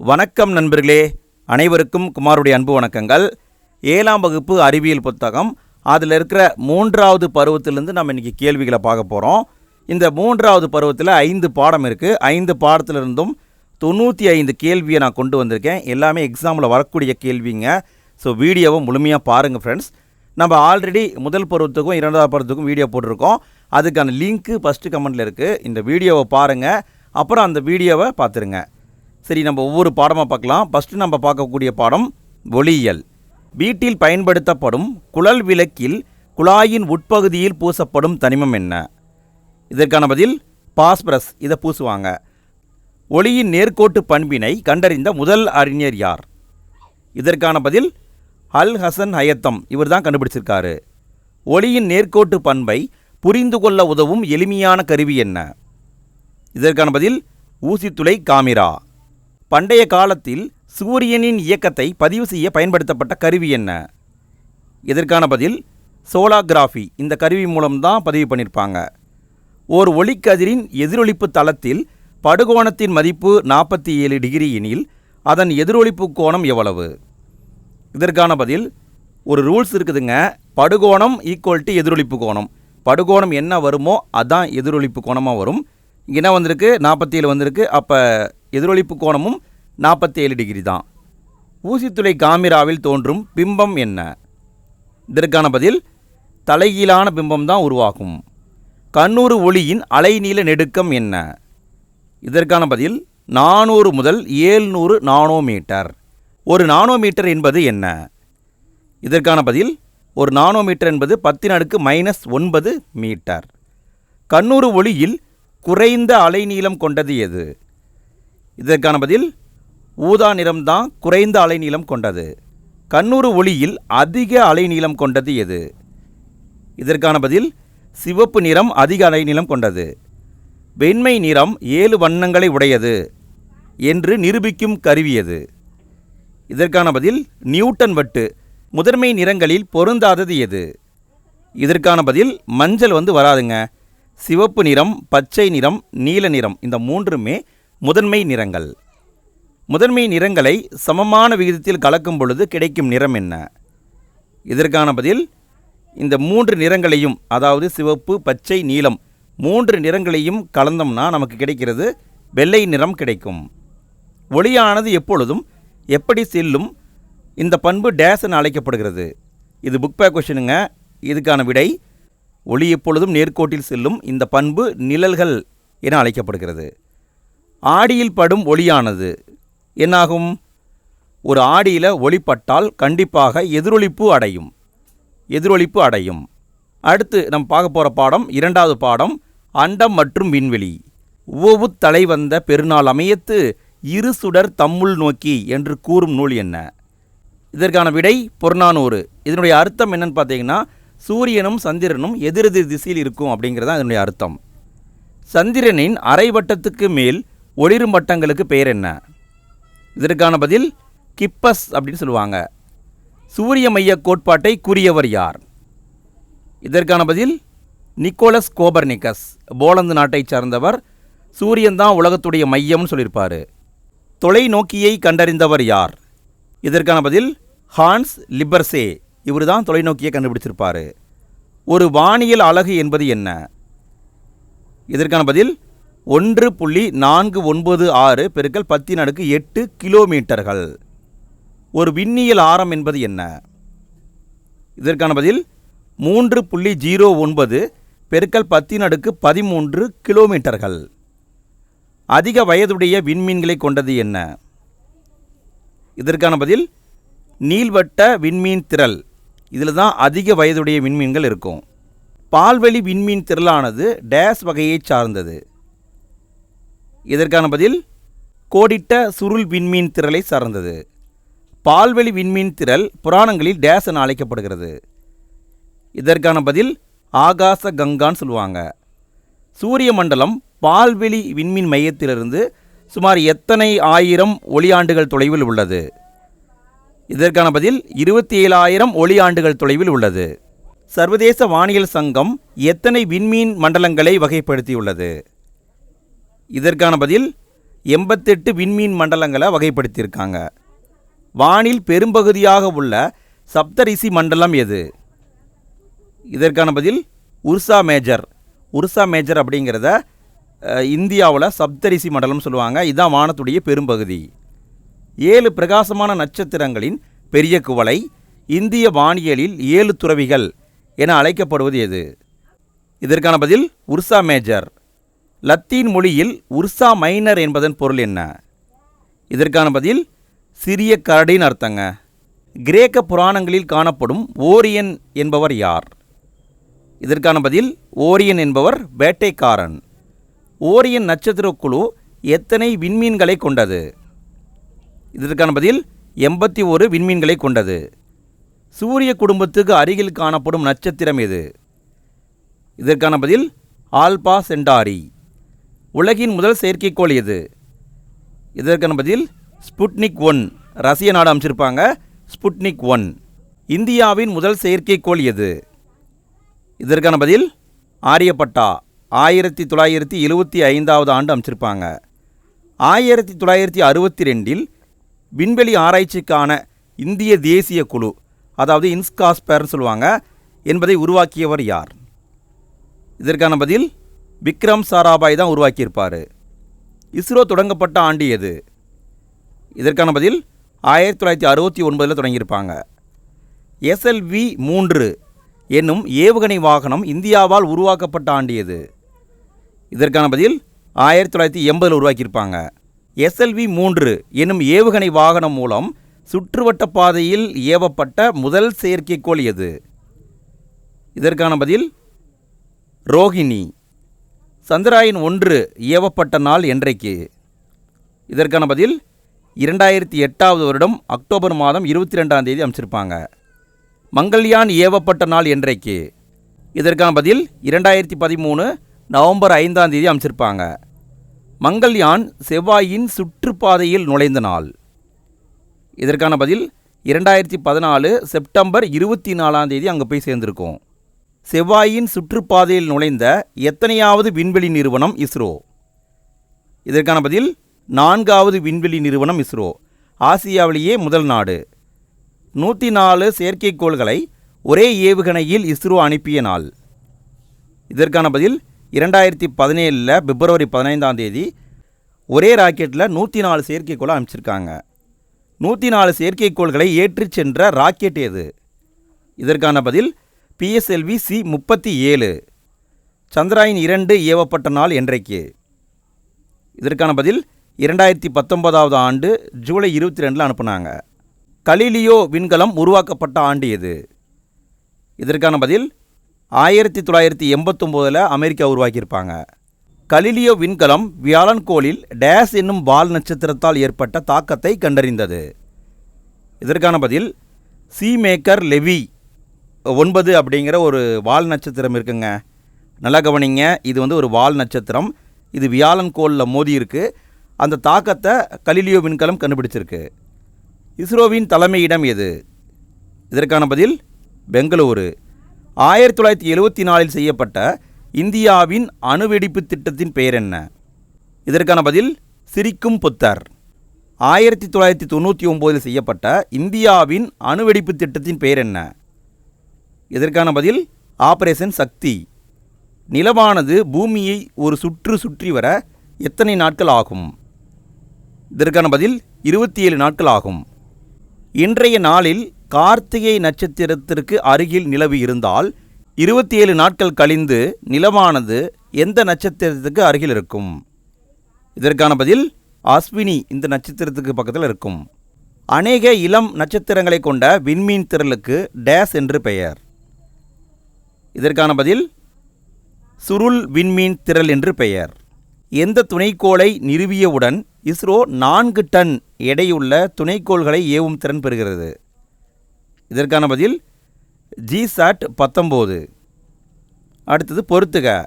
வணக்கம் நண்பர்களே. அனைவருக்கும் குமாருடைய அன்பு வணக்கங்கள். ஏழாம் வகுப்பு அறிவியல் புத்தகம். அதில் இருக்கிற மூன்றாவது பருவத்திலேருந்து நம்ம இன்றைக்கி கேள்விகளை பார்க்க போகிறோம் இந்த மூன்றாவது பருவத்தில் ஐந்து பாடம் இருக்குது ஐந்து பாடத்திலிருந்தும் தொண்ணூற்றி ஐந்து கேள்வியை நான் கொண்டு வந்திருக்கேன். எல்லாமே எக்ஸாமில் வரக்கூடிய கேள்விங்க. ஸோ வீடியோவை முழுமையாக பாருங்கள் ஃப்ரெண்ட்ஸ் நம்ம ஆல்ரெடி முதல் பருவத்துக்கும் இரண்டாவது பருவத்துக்கும் வீடியோ போட்டிருக்கோம். அதுக்கான லிங்க்கு ஃபஸ்ட்டு கமெண்ட்டில் இருக்குது இந்த வீடியோவை பாருங்கள் அப்புறம் அந்த வீடியோவை பார்த்துருங்க. சரி நம்ம ஒவ்வொரு பாடமாக பார்க்கலாம். ஃபஸ்ட்டு நம்ம பார்க்கக்கூடிய பாடம் ஒளியியல். வீட்டில் பயன்படுத்தப்படும் குழல் விளக்கில் குழாயின் உட்பகுதியில் பூசப்படும் தனிமம் என்ன? இதற்கான பதில் பாஸ்பரஸ். இதை பூசுவாங்க. ஒளியின் நேர்கோட்டு பண்பினை கண்டறிந்த முதல் அறிஞர் யார்? இதற்கான பதில் அல் ஹசன் ஹயத்தம். இவர் தான் கண்டுபிடிச்சிருக்காரு. ஒளியின் நேர்கோட்டு பண்பை புரிந்து கொள்ள உதவும் எளிமையான கருவி என்ன? இதற்கான பதில் ஊசித்துளை காமிரா. பண்டைய காலத்தில் சூரியனின் இயக்கத்தை பதிவு செய்ய பயன்படுத்தப்பட்ட கருவி என்ன? இதற்கான பதில் சோலாகிராஃபி. இந்த கருவி மூலம்தான் பதிவு பண்ணியிருப்பாங்க ஓர் ஒளிக்கதிரின் எதிரொளிப்பு தளத்தில் படுகோணத்தின் மதிப்பு நாற்பத்தி ஏழு டிகிரி எனில் அதன் எதிரொளிப்பு கோணம் எவ்வளவு? இதற்கான பதில் ஒரு ரூல்ஸ் இருக்குதுங்க. படுகோணம் ஈக்குவல் டு எதிரொளிப்பு கோணம். படுகோணம் என்ன வருமோ அதான் எதிரொளிப்பு கோணமாக வரும். இங்கே என்ன வந்திருக்கு? நாற்பத்தி ஏழு வந்திருக்கு. அப்போ எதிரொளிப்பு கோணமும் நாற்பத்தேழு டிகிரி தான். ஊசித்துளை காமிராவில் தோன்றும் பிம்பம் என்ன? இதற்கான பதில் தலைகீழான பிம்பம் தான் உருவாகும். கண்ணூறு ஒளியின் அலைநீள நெடுக்கம் என்ன? இதற்கான பதில் நானூறு முதல் ஏழ்நூறு நானோமீட்டர். ஒரு நானோமீட்டர் என்பது என்ன? இதற்கான பதில் ஒரு நானோமீட்டர் என்பது பத்தின் அடுக்கு மைனஸ் ஒன்பது மீட்டர். கண்ணூறு ஒளியில் குறைந்த அலைநீளம் கொண்டது எது? இதற்கான பதில் ஊதா நிறம்தான் குறைந்த அலைநீளம் கொண்டது. கண்ணூறு ஒளியில் அதிக அலைநீளம் கொண்டது எது? இதற்கான பதில் சிவப்பு நிறம் அதிக அலைநீளம் கொண்டது. வெண்மை நிறம் ஏழு வண்ணங்களை உடையது என்று நிரூபிக்கும் கருவியது இதற்கான பதில் நியூட்டன் வட்டு முதன்மை நிறங்களில் பொருந்தாதது எது? இதற்கான பதில் மஞ்சள் வந்து வராதுங்க. சிவப்பு நிறம் பச்சை நிறம் நீல நிறம் இந்த மூன்றுமே முதன்மை நிறங்கள். முதன்மை நிறங்களை சமமான விகிதத்தில் கலக்கும் பொழுது கிடைக்கும் நிறம் என்ன? இதற்கான பதில் இந்த மூன்று நிறங்களையும் அதாவது சிவப்பு பச்சை நீலம் மூன்று நிறங்களையும் கலந்தோம்னா நமக்கு கிடைக்கிறது வெள்ளை நிறம் கிடைக்கும். ஒளியானது எப்பொழுதும் எப்படி செல்லும் இந்த பண்பு டேஸ் என அழைக்கப்படுகிறது. இது புக் பே கொஷனுங்க இதுக்கான விடை ஒளி எப்பொழுதும் நேர்கோட்டில் செல்லும் இந்த பண்பு நிழல்கள் என அழைக்கப்படுகிறது. ஆடியில் படும் ஒளியானது. என்னாகும்? ஒரு ஆடியில் ஒளிப்பட்டால் கண்டிப்பாக எதிரொளிப்பு அடையும். எதிரொளிப்பு அடையும். அடுத்து நம் பார்க்க போகிற பாடம் இரண்டாவது பாடம் அண்டம் மற்றும் விண்வெளி. உவவு தலை வந்த பெருநாள் அமையத்து இரு சுடர் தம்முள் நோக்கி என்று கூறும் நூல் என்ன? இதற்கான விடை புறநானூறு. இதனுடைய அர்த்தம் என்னன்னு பார்த்தீங்கன்னா சூரியனும் சந்திரனும் எதிரெதிர் திசையில் இருக்கும் அப்படிங்கிறது தான் இதனுடைய அர்த்தம். சந்திரனின் அரை வட்டத்துக்கு மேல் ஒளிரும் வட்டங்களுக்கு பெயர் என்ன? இதற்கான பதில் கிப்பஸ் அப்படின்னு சொல்லுவாங்க. சூரிய மைய கோட்பாட்டை கூறியவர் யார்? இதற்கான பதில் நிக்கோலஸ் கோபர்னிக்கஸ் போலந்து நாட்டைச் சார்ந்தவர் சூரியன் தான் உலகத்துடைய மையம்னு சொல்லியிருப்பார். தொலைநோக்கியை கண்டறிந்தவர் யார்? இதற்கான பதில் ஹான்ஸ் லிபர்சே இவர் தான் தொலைநோக்கியை கண்டுபிடிச்சிருப்பார். ஒரு வானியல் அழகு என்பது என்ன? இதற்கான பதில் ஒன்று புள்ளி நான்கு ஒன்பது ஆறு பெருக்கல் பத்தின் அடுக்கு எட்டு கிலோமீட்டர்கள். ஒரு விண்ணியல் ஆரம் என்பது என்ன? இதற்கான பதில் மூன்று புள்ளி ஜீரோ ஒன்பது பெருக்கல் பத்தின் அடுக்கு பதிமூன்று கிலோமீட்டர்கள். அதிக வயதுடைய விண்மீன்களை கொண்டது என்ன? இதற்கான பதில் நீள்வட்ட விண்மீன் திரள். இதில் தான் அதிக வயதுடைய விண்மீன்கள் இருக்கும். பால்வெளி விண்மீன் திரளானது டேஸ் வகையைச் சார்ந்தது. இதற்கான பதில் கோடிட்ட சுருள் விண்மீன் திரளை சார்ந்தது. பால்வெளி விண்மீன் திரள் புராணங்களில் டேஸ் என அழைக்கப்படுகிறது. இதற்கான பதில் ஆகாச கங்கான்னு சொல்லுவாங்க. சூரிய மண்டலம் பால்வெளி விண்மீன் மையத்திலிருந்து சுமார் எத்தனை ஆயிரம் ஒளியாண்டுகள் தொலைவில் உள்ளது? இதற்கான பதில் இருபத்தி ஏழாயிரம் ஒளியாண்டுகள் தொலைவில் உள்ளது. சர்வதேச வானியல் சங்கம் எத்தனை விண்மீன் மண்டலங்களை வகைப்படுத்தியுள்ளது? இதற்கான பதில் எண்பத்தெட்டு விண்மீன் மண்டலங்களை வகைப்படுத்தியிருக்காங்க. வானில் பெரும்பகுதியாக உள்ள சப்தரிசி மண்டலம் எது? இதற்கான பதில் உர்சா மேஜர். உர்சா மேஜர் அப்படிங்கிறத இந்தியாவில் சப்தரிசி மண்டலம் சொல்லுவாங்க. இதுதான் வானத்துடைய பெரும்பகுதி. ஏழு பிரகாசமான நட்சத்திரங்களின் பெரிய குவளை இந்திய வானியலில் ஏழு துறவிகள் என அழைக்கப்படுவது எது? இதற்கான பதில் உர்சா மேஜர். லத்தீன் மொழியில் உர்சா மைனர் என்பதன் பொருள் என்ன? இதற்கான பதில் சிறிய கரடின்னு அர்த்தங்க. கிரேக்க புராணங்களில் காணப்படும் ஓரியன் என்பவர் யார்? இதற்கான பதில் ஓரியன் என்பவர் வேட்டைக்காரன். ஓரியன் நட்சத்திர குழு எத்தனை விண்மீன்களை கொண்டது? இதற்கான பதில் எண்பத்தி ஒரு விண்மீன்களை கொண்டது. சூரிய குடும்பத்துக்கு அருகில் காணப்படும் நட்சத்திரம் எது? இதற்கான பதில் ஆல்பா சென்டாரி உலகின் முதல் செயற்கைக்கோள் எது? இதற்கான பதில் ஸ்புட்னிக் ஒன். ரஷ்ய நாடு அமைச்சிருப்பாங்க ஸ்புட்னிக் ஒன். இந்தியாவின் முதல் செயற்கைக்கோள் எது? இதற்கான பதில் ஆரியப்பட்டா. ஆயிரத்தி தொள்ளாயிரத்தி எழுபத்தி ஐந்தாவது ஆண்டு அமைச்சிருப்பாங்க. ஆயிரத்தி தொள்ளாயிரத்தி அறுபத்தி ரெண்டில் விண்வெளி ஆராய்ச்சிக்கான இந்திய தேசிய குழு அதாவது இன்ஸ்காஸ்பர்னு சொல்லுவாங்க என்பதை உருவாக்கியவர் யார்? இதற்கான பதில் விக்ரம் சாராபாய் தான் உருவாக்கியிருப்பார். இஸ்ரோ தொடங்கப்பட்ட ஆண்டு எது? இதற்கான பதில் ஆயிரத்தி தொள்ளாயிரத்தி அறுபத்தி ஒன்பதில் தொடங்கியிருப்பாங்க. எஸ்எல்வி மூன்று என்னும் ஏவுகணை வாகனம் இந்தியாவால் உருவாக்கப்பட்ட ஆண்டு எது? இதற்கான பதில் ஆயிரத்தி தொள்ளாயிரத்தி எண்பதில் உருவாக்கியிருப்பாங்க. எஸ்எல்வி மூன்று என்னும் ஏவுகணை வாகனம் மூலம் சுற்றுவட்ட பாதையில் ஏவப்பட்ட முதல் செயற்கைக்கோள் எது? இதற்கான பதில் ரோஹிணி. சந்திராயன் ஒன்று ஏவப்பட்ட நாள் என்றைக்கு? இதற்கான பதில் இரண்டாயிரத்தி எட்டாவது வருடம் அக்டோபர் மாதம் இருபத்தி ரெண்டாம் தேதி அமைச்சிருப்பாங்க. மங்கள்யான் ஏவப்பட்ட நாள் என்றைக்கு? இதற்கான பதில் இரண்டாயிரத்தி பதிமூணு நவம்பர் ஐந்தாம் தேதி அமைச்சிருப்பாங்க. மங்கள்யான் செவ்வாயின் சுற்றுப்பாதையில் நுழைந்த நாள். இதற்கான பதில் இரண்டாயிரத்தி பதினாலு செப்டம்பர் இருபத்தி நாலாம் தேதி அங்கே போய் சேர்ந்திருக்கோம். செவ்வாயின் சுற்றுப்பாதையில் நுழைந்த எத்தனையாவது விண்வெளி நிறுவனம் இஸ்ரோ? இதற்கான பதில் நான்காவது விண்வெளி நிறுவனம் இஸ்ரோ ஆசியாவிலேயே முதல் நாடு. நூற்றி நாலு செயற்கைக்கோள்களை ஒரே ஏவுகணையில் இஸ்ரோ அனுப்பிய நாள். இதற்கான பதில் இரண்டாயிரத்தி பதினேழில் பிப்ரவரி பதினைந்தாம் தேதி ஒரே ராக்கெட்டில் நூற்றி நாலு செயற்கைக்கோளை அனுப்பிச்சிருக்காங்க. நூற்றி நாலு செயற்கைக்கோள்களை ஏற்றிச் சென்ற ராக்கெட் எது இதற்கான பதில் பிஎஸ்எல்வி சி முப்பத்தி ஏழு. சந்திராயன் இரண்டு ஏவப்பட்ட நாள் என்றைக்கு? இதற்கான பதில் இரண்டாயிரத்தி பத்தொன்பதாவது ஆண்டு ஜூலை இருபத்தி ரெண்டில் அனுப்புனாங்க. கலீலியோ விண்கலம் உருவாக்கப்பட்ட ஆண்டு எது? இதற்கான பதில் ஆயிரத்தி தொள்ளாயிரத்தி எண்பத்தொம்போதில் அமெரிக்கா உருவாக்கியிருப்பாங்க. கலிலியோ விண்கலம் வியாழன் கோளில் டேஸ் என்னும் வால் நட்சத்திரத்தால் ஏற்பட்ட தாக்கத்தை கண்டறிந்தது. இதற்கான பதில் சீமேக்கர் லெவி. ஒன்பது அப்படிங்கிற ஒரு வால் நட்சத்திரம் இருக்குங்க. நல்லா கவனிங்க இது வந்து ஒரு வால் நட்சத்திரம். இது வியாழன் கோளில் மோதி இருக்கு. அந்த தாக்கத்தை கலிலியோ விண்கலம் கண்டுபிடிச்சிருக்கு. இஸ்ரோவின் தலைமையிடம் எது? இதற்கான பதில் பெங்களூரு. ஆயிரத்தி தொள்ளாயிரத்தி எழுவத்தி நாலில் செய்யப்பட்ட இந்தியாவின் அணுவெடிப்பு திட்டத்தின் பெயர் என்ன? இதற்கான பதில் சிரிக்கும் புத்தர். ஆயிரத்தி தொள்ளாயிரத்தி தொண்ணூற்றி ஒம்போதில் செய்யப்பட்ட இந்தியாவின் அணுவெடிப்பு திட்டத்தின் பெயர் என்ன? இதற்கான பதில்? ஆபரேஷன் சக்தி. நிலவானது பூமியை ஒரு சுற்று சுற்றி வர எத்தனை நாட்கள் ஆகும்? இதற்கான பதில் இருபத்தி ஏழு நாட்கள் ஆகும். இன்றைய நாளில் கார்த்திகை நட்சத்திரத்திற்கு அருகில் நிலவு இருந்தால் இருபத்தி ஏழு நாட்கள் கழிந்து நிலவானது எந்த நட்சத்திரத்துக்கு அருகில் இருக்கும்? இதற்கான பதில் அஸ்வினி இந்த நட்சத்திரத்துக்கு பக்கத்தில் இருக்கும். அநேக இளம் நட்சத்திரங்களை கொண்ட விண்மீன் திரளுக்கு டேஸ் என்று பெயர். இதற்கான பதில் சுருள் விண்மீன் திரள் என்று பெயர். எந்த துணைக்கோளை நிறுவியவுடன் இஸ்ரோ நான்கு டன் எடையுள்ள துணைக்கோள்களை ஏவும் திறன் பெறுகிறது. இதற்கான பதில் ஜிசாட் பத்தொம்போது. அடுத்தது பொறுத்துக.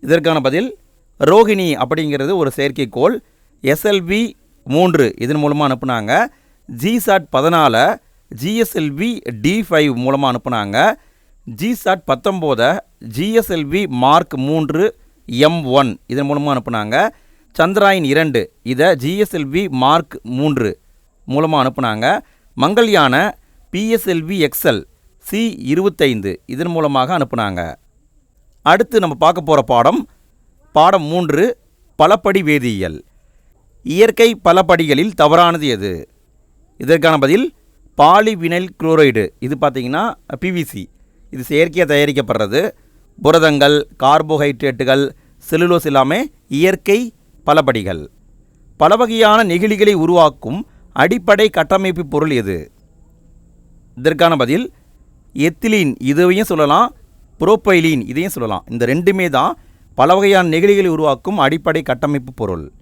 இதற்கான பதில் ரோஹிணி அப்படிங்கிறது ஒரு செயற்கைக்கோள் எஸ்எல்வி மூன்று இதன் மூலமாக அனுப்புனாங்க. ஜிசாட் பதினால ஜிஎஸ்எல்வி டி ஃபைவ் மூலமாக அனுப்புனாங்க. ஜிசாட் பத்தொம்போதை ஜிஎஸ்எல்வி மார்க் மூன்று எம் ஒன் இதன் மூலமாக அனுப்புனாங்க. சந்திராயன் இரண்டு இதை ஜிஎஸ்எல்வி மார்க் மூன்று மூலமாக அனுப்புனாங்க. மங்கள்யான பிஎஸ்எல்வி எக்ஸ்எல் சி இருபத்தைந்து இதன் மூலமாக அனுப்புனாங்க. அடுத்து நம்ம பார்க்க போகிற பாடம் பாடம் மூன்று பலப்படி வேதியியல். இயற்கை பலபடிகளில் தவறானது எது? இதற்கான பதில் பாலிவினைல் குளோரைடு. இது பார்த்திங்கன்னா பிவிசி இது செயற்கையாக தயாரிக்கப்படுறது. புரதங்கள் கார்போஹைட்ரேட்டுகள் செல்லுலோஸ் எல்லாமே இயற்கை பலபடிகள். பல வகையான நெகிழிகளை உருவாக்கும் அடிப்படை கட்டமைப்பு பொருள் எது? இதற்கான பதில் எத்திலீன் இதையும் சொல்லலாம். புரோப்பைலீன் இதையும் சொல்லலாம். இந்த ரெண்டுமே தான் பல வகையான நெகிழிகளை உருவாக்கும் அடிப்படை கட்டமைப்பு பொருள்.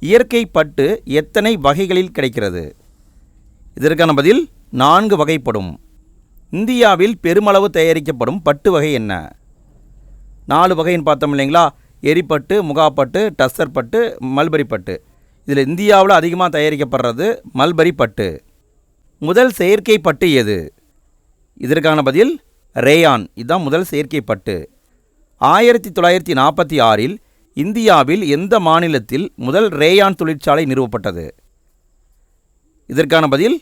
இயற்கை பட்டு எத்தனை வகைகளில் கிடைக்கிறது? இதற்கான பதில் நான்கு வகைப்படும். இந்தியாவில் பெருமளவு தயாரிக்கப்படும் பட்டு வகை என்ன? நாலு வகைன்னு பார்த்தோம் இல்லைங்களா? எரிப்பட்டு முகாப்பட்டு டஸ்ஸர் பட்டு மல்பரி பட்டு. இதில் இந்தியாவில் அதிகமாக தயாரிக்கப்படுறது மல்பரி பட்டு. முதல் செயற்கை பட்டு எது? இதற்கான பதில் ரேயான். இதுதான் முதல் செயற்கை பட்டு. ஆயிரத்தி தொள்ளாயிரத்தி நாற்பத்தி ஆறில் இந்தியாவில் எந்த மாநிலத்தில் முதல் ரேயான் தொழிற்சாலை நிறுவப்பட்டது? இதற்கான பதில்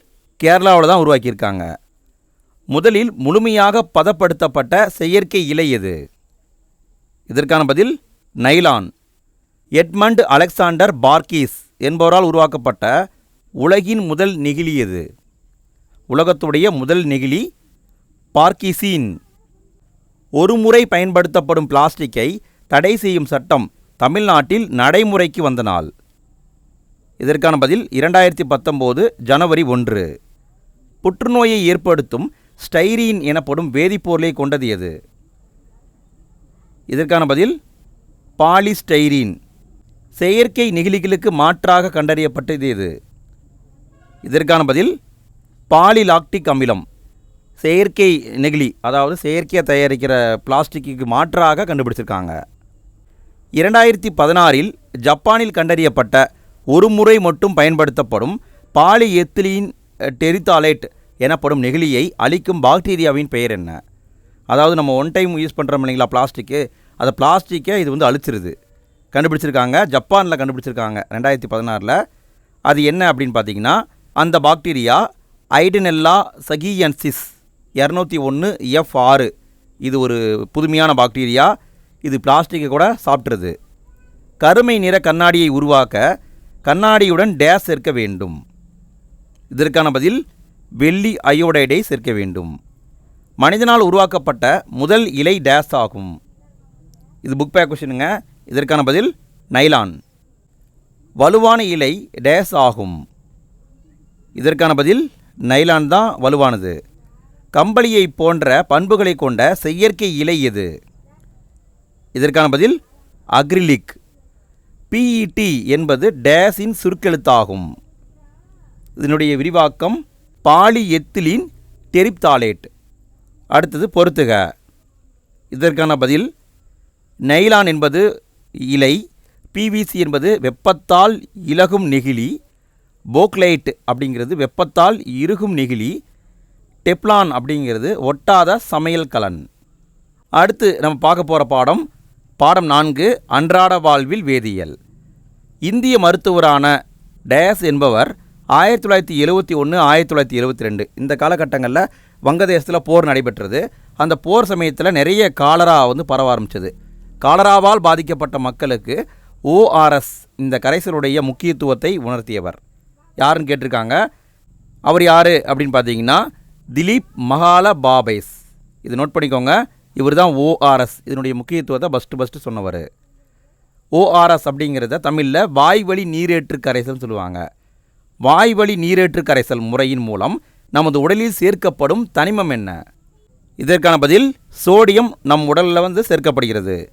கேரளாவில் தான் உருவாக்கியிருக்காங்க. முதலில் முழுமையாக பதப்படுத்தப்பட்ட செயற்கை இலை எது? இதற்கான பதில் நைலான். எட்மண்ட் அலெக்சாண்டர் பார்க்கீஸ் என்பவரால் உருவாக்கப்பட்ட உலகின் முதல் நெகிழி எது? உலகத்துடைய முதல் நெகிழி பார்க்கிசீன் ஒரு முறை பயன்படுத்தப்படும் பிளாஸ்டிக்கை தடை செய்யும் சட்டம் தமிழ்நாட்டில் நடைமுறைக்கு வந்த நாள். இதற்கான பதில் இரண்டாயிரத்தி பத்தொம்போது ஜனவரி ஒன்று. புற்றுநோயை ஏற்படுத்தும் ஸ்டைரீன் எனப்படும் வேதிப்பொருளை கொண்டது எது? இதற்கான பதில் பாலிஸ்டைரீன். செயற்கை நெகிழிகளுக்கு மாற்றாக கண்டறியப்பட்டது எது? இதற்கான பதில் பாலிலாக்டிக் அமிலம். செயற்கை நெகிழி அதாவது செயற்கையாக தயாரிக்கிற பிளாஸ்டிக்கு மாற்றாக கண்டுபிடிச்சிருக்காங்க. இரண்டாயிரத்தி பதினாறில் ஜப்பானில் கண்டறியப்பட்ட ஒரு முறை மட்டும் பயன்படுத்தப்படும் பாலி எத்திலீன் டெரித்தாலேட் எனப்படும் நெகிழியை அழிக்கும் பாக்டீரியாவின் பெயர் என்ன? அதாவது நம்ம ஒன் டைம் யூஸ் பண்ணுறோம் இல்லைங்களா பிளாஸ்டிக்கு அதை பிளாஸ்டிக்கே இது வந்து அழிச்சிருது. கண்டுபிடிச்சிருக்காங்க ஜப்பானில் கண்டுபிடிச்சிருக்காங்க ரெண்டாயிரத்தி பதினாறில். அது என்ன அப்படின்னு பார்த்தீங்கன்னா அந்த பாக்டீரியா ஐடனெல்லா சகியன்சிஸ் இரநூத்தி ஒன்று எஃப் ஆறு. இது ஒரு புதுமையான பாக்டீரியா. இது பிளாஸ்டிக்கை கூட சாப்பிட்ருது கருமை நிற கண்ணாடியை உருவாக்க கண்ணாடியுடன் டேஸ் சேர்க்க வேண்டும். இதற்கான பதில் வெள்ளி அயோடைடை சேர்க்க வேண்டும். மனிதனால் உருவாக்கப்பட்ட முதல் இலை டேஸ் ஆகும். இது புக் பேக் கொஷினுங்க இதற்கான பதில் நைலான் வலுவான இலை டேஸ் ஆகும். இதற்கான பதில் நைலான் தான் வலுவானது. கம்பளியை போன்ற பண்புகளை கொண்ட செயற்கை இலை எது? இதற்கான பதில் அக்ரிலிக் பிஇடி என்பது டேஸின் சுருக்கெழுத்தாகும். இதனுடைய விரிவாக்கம் பாலி எத்திலின் டெரிப்தாலேட் அடுத்தது பொறுத்துக. இதற்கான பதில் நைலான் என்பது இலை பிவிசி என்பது வெப்பத்தால் இலகும் நெகிழி போக்லைட் அப்படிங்கிறது வெப்பத்தால் இறுகும் நெகிழி டெப்லான் அப்படிங்கிறது ஒட்டாத சமையல் கலன். அடுத்து நம்ம பார்க்க போகிற பாடம் பாடம் நான்கு அன்றாட வாழ்வில் வேதியியல். இந்திய மருத்துவரான டயஸ் என்பவர் ஆயிரத்தி தொள்ளாயிரத்தி எழுபத்தி ஒன்று ஆயிரத்தி தொள்ளாயிரத்தி எழுபத்தி ரெண்டு. இந்த காலகட்டங்களில் வங்கதேசத்தில் போர் நடைபெற்றது. அந்த போர் சமயத்தில் நிறைய காலரா வந்து பரவ ஆரம்பிச்சது. காலராவால் பாதிக்கப்பட்ட மக்களுக்கு ஓஆர்எஸ் இந்த கரைசலுடைய முக்கியத்துவத்தை உணர்த்தியவர். யாருன்னு கேட்டிருக்காங்க? அவர் யார் அப்படின்னு பார்த்தீங்கன்னா திலீப் மகால பாபைஸ் இது நோட் பண்ணிக்கோங்க. இவர் தான் ஓஆர்எஸ் இதனுடைய முக்கியத்துவத்தை ஃபஸ்ட்டு ஃபஸ்ட்டு சொன்னவர். ஓஆர்எஸ் அப்படிங்கிறத தமிழில் வாய்வழி நீரேற்று கரைசல்னு சொல்லுவாங்க. வாய்வழி நீரேற்று கரைசல் முறையின் மூலம் நமது உடலில் சேர்க்கப்படும் தனிமம் என்ன? இதற்கான பதில் சோடியம் நம் உடலில் வந்து சேர்க்கப்படுகிறது.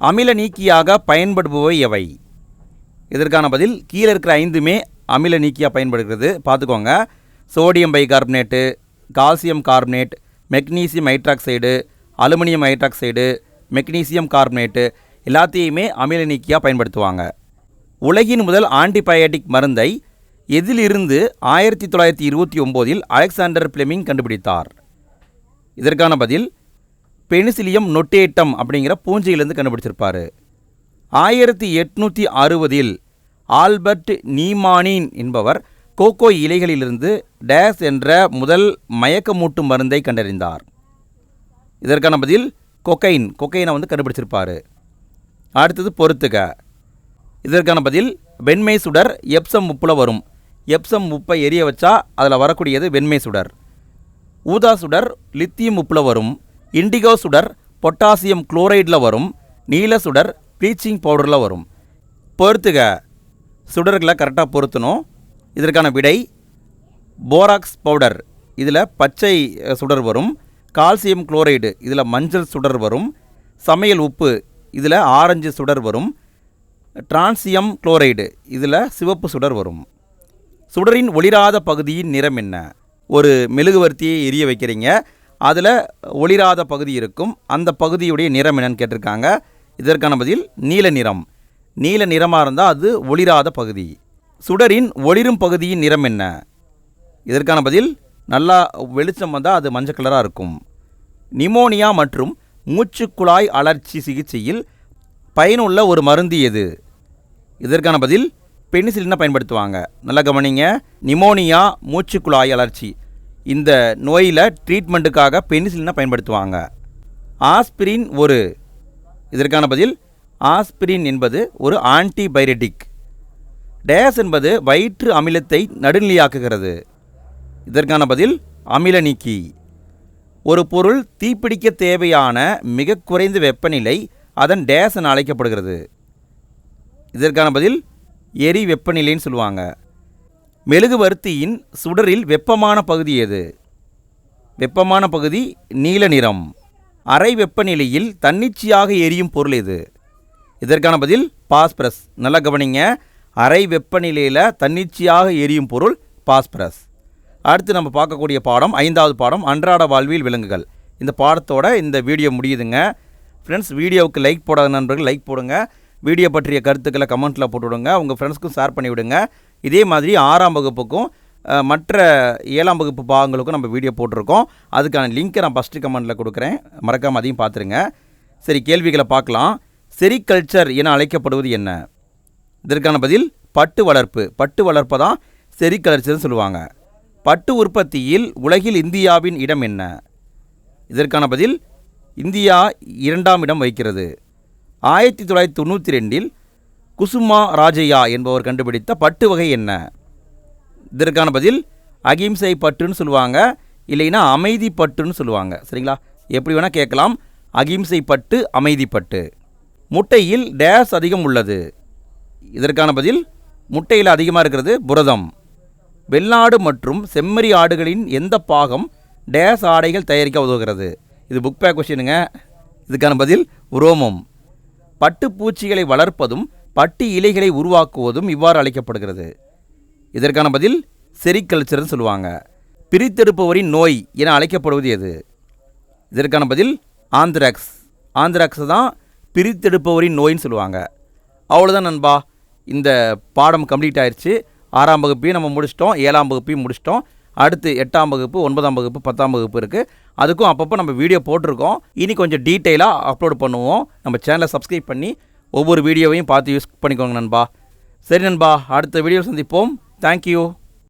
அமில நீக்கியாக பயன்படுபவை எவை? இதற்கான பதில் கீழே இருக்கிற ஐந்துமே அமில நீக்கியாக பயன்படுகிறது. பார்த்துக்கோங்க. Sodium bicarbonate calcium carbonate magnesium hydroxide aluminium hydroxide magnesium carbonate எல்லாத்தையுமே அமில நீக்கியாக பயன்படுத்துவாங்க. உலகின் முதல் ஆன்டிபயோட்டிக் மருந்தை எதிலிருந்து ஆயிரத்தி தொள்ளாயிரத்தி இருபத்தி ஒம்போதில் அலெக்சாண்டர் பிளெமிங் கண்டுபிடித்தார்? இதற்கான பதில் பெனிசிலியம் நொட்டேட்டம் அப்படிங்கிற பூஞ்சையிலிருந்து கண்டுபிடிச்சிருப்பார். ஆயிரத்தி எட்நூற்றி அறுபதில் ஆல்பர்ட் நீமானின் என்பவர் கோகோ இலைகளிலிருந்து டேஸ் என்ற முதல் மயக்கமூட்டும் மருந்தை கண்டறிந்தார். இதற்கான பதில் கொக்கைன். கொக்கைனை வந்து கண்டுபிடிச்சிருப்பார். அடுத்தது பொறுத்துக. இதற்கான பதில் வெண்மை சுடர் எப்சம் உப்புல வரும். எப்சம் உப்பை எரிய வச்சா அதில் வரக்கூடியது வெண்மை சுடர். ஊதா சுடர் லித்தியம் உப்பில் வரும். இண்டிகோ சுடர் பொட்டாசியம் குளோரைடில் வரும். நீல சுடர் ப்ளீச்சிங் பவுடரில் வரும். பொறுத்துக. சுடர்களை கரெக்டாக பொருத்தணும். இதற்கான விடை போராக்ஸ் பவுடர். இதில் பச்சை சுடர் வரும். கால்சியம் குளோரைடு இதில் மஞ்சள் சுடர் வரும். சமையல் உப்பு இதில் ஆரஞ்சு சுடர் வரும். டிரான்சியம் குளோரைடு இதில் சிவப்பு சுடர் வரும். சுடரின் ஒளிராத பகுதியின் நிறம் என்ன? ஒரு மெழுகுவர்த்தியை எரிய வைக்கிறீங்க. அதில் ஒளிராத பகுதி இருக்கும். அந்த பகுதியுடைய நிறம் என்னன்னு கேட்டிருக்காங்க. இதற்கான பதில் நீல நிறம். நீல நிறமாக இருந்தால் அது ஒளிராத பகுதி. சுடரின் ஒளிரும் பகுதியின் நிறம் என்ன? இதற்கான பதில் நல்லா வெளிச்சம் வந்தால் அது மஞ்சள் கலராக இருக்கும். நிமோனியா மற்றும் மூச்சுக்குழாய் அழற்சி சிகிச்சையில் பயனுள்ள ஒரு மருந்து எது? இதற்கான பதில் பெனிசிலினை பயன்படுத்துவாங்க? நல்லா கவனிங்க. நிமோனியா மூச்சுக்குழாய் அழற்சி இந்த நோயில் ட்ரீட்மெண்ட்டுக்காக பெனிசிலினை பயன்படுத்துவாங்க? ஆஸ்பிரின் ஒரு. இதற்கான பதில் ஆஸ்பிரின் என்பது ஒரு ஆன்டிபயோட்டிக் டேஸ் என்பது வயிற்று அமிலத்தை நடுநிலையாக்குகிறது. இதற்கான பதில் அமில நீக்கி ஒரு பொருள் தீப்பிடிக்க தேவையான மிக குறைந்த வெப்பநிலை அதன் டேஸ் என அழைக்கப்படுகிறது. இதற்கான பதில் எரி வெப்பநிலைன்னு சொல்லுவாங்க. மெழுகுவர்த்தியின் சுடரில் வெப்பமான பகுதி எது? வெப்பமான பகுதி நீல நிறம். அறை வெப்பநிலையில் தன்னிச்சையாக எரியும் பொருள் எது? இதற்கான பதில் பாஸ்பரஸ். நல்லா கவனிங்க. அறை வெப்பநிலையில் தன்னிச்சையாக எரியும் பொருள் பாஸ்பரஸ். அடுத்து நம்ம பார்க்கக்கூடிய பாடம் ஐந்தாவது பாடம் அன்றாட வாழ்வில் விலங்குகள். இந்த பாடத்தோட இந்த வீடியோ முடியுதுங்க. ஃப்ரெண்ட்ஸ் வீடியோவுக்கு லைக் போடாத நண்பர்கள் லைக் போடுங்க. வீடியோ பற்றிய கருத்துக்களை கமெண்ட்டில் போட்டு விடுங்க உங்கள் ஃப்ரெண்ட்ஸ்க்கும் ஷேர் பண்ணிவிடுங்க. இதே மாதிரி ஆறாம் வகுப்புக்கும் மற்ற ஏழாம் வகுப்பு பாகங்களுக்கும் நம்ம வீடியோ போட்டிருக்கோம். அதுக்கான லிங்க்கை நான் ஃபஸ்ட்டு கமெண்ட்டில் கொடுக்குறேன். மறக்காமல் அதையும் பார்த்துருங்க. சரி கேள்விகளை பார்க்கலாம். செரிகல்ச்சர் என அழைக்கப்படுவது என்ன? இதற்கான பதில் பட்டு வளர்ப்பு. பட்டு வளர்ப்பை தான் செரிகல்ச்சர்னு சொல்லுவாங்க. பட்டு உற்பத்தியில் உலகில் இந்தியாவின் இடம் என்ன? இதற்கான பதில் இந்தியா இரண்டாம் இடம் வகிக்கிறது. ஆயிரத்தி தொள்ளாயிரத்தி தொண்ணூற்றி ரெண்டில் குசுமா ராஜையா என்பவர் கண்டுபிடித்த பட்டு வகை என்ன? இதற்கான பதில் அகிம்சை பட்டுன்னு சொல்லுவாங்க இல்லைன்னா அமைதி பட்டுன்னு சொல்லுவாங்க. சரிங்களா? எப்படி வேணால் கேட்கலாம். அகிம்சை பட்டு அமைதி பட்டு. முட்டையில் டேஸ் அதிகம் உள்ளது. இதற்கான பதில் முட்டையில் அதிகமாக இருக்கிறது புரதம். வெள்ளாடு மற்றும் செம்மறி ஆடுகளின் எந்த பாகம் டேஸ் ஆடைகள் தயாரிக்க உதவுகிறது? இது புக் பேக் கொஷினுங்க இதுக்கான பதில் உரோமம். பட்டுப்பூச்சிகளை வளர்ப்பதும் பட்டு இலைகளை உருவாக்குவதும் இவ்வாறு அழைக்கப்படுகிறது. இதற்கான பதில் செரிகல்ச்சர்னு சொல்லுவாங்க. பிரித்தெடுப்பவரின் நோய் என அழைக்கப்படுவது எது? இதற்கான பதில் ஆந்திராக்ஸ். ஆந்திராக்ஸை தான் பிரித்தெடுப்பவரின் நோயின்னு சொல்லுவாங்க. அவ்வளோதான் நண்பா. இந்த பாடம் கம்ப்ளீட் ஆயிடுச்சு ஆறாம் வகுப்பையும் நம்ம முடிச்சிட்டோம் ஏழாம் வகுப்பையும் முடிச்சிட்டோம். அடுத்து எட்டாம் வகுப்பு ஒன்பதாம் வகுப்பு பத்தாம் வகுப்பு இருக்குது அதுக்கும் அப்பப்போ நம்ம வீடியோ போட்டிருக்கோம். இனி கொஞ்சம் டீட்டெயிலாக அப்லோட் பண்ணுவோம். நம்ம சேனலை சப்ஸ்கிரைப் பண்ணி ஒவ்வொரு வீடியோவையும் பார்த்து யூஸ் பண்ணிக்கோங்க நண்பா. சரி நண்பா அடுத்த வீடியோ சந்திப்போம். தேங்க்யூ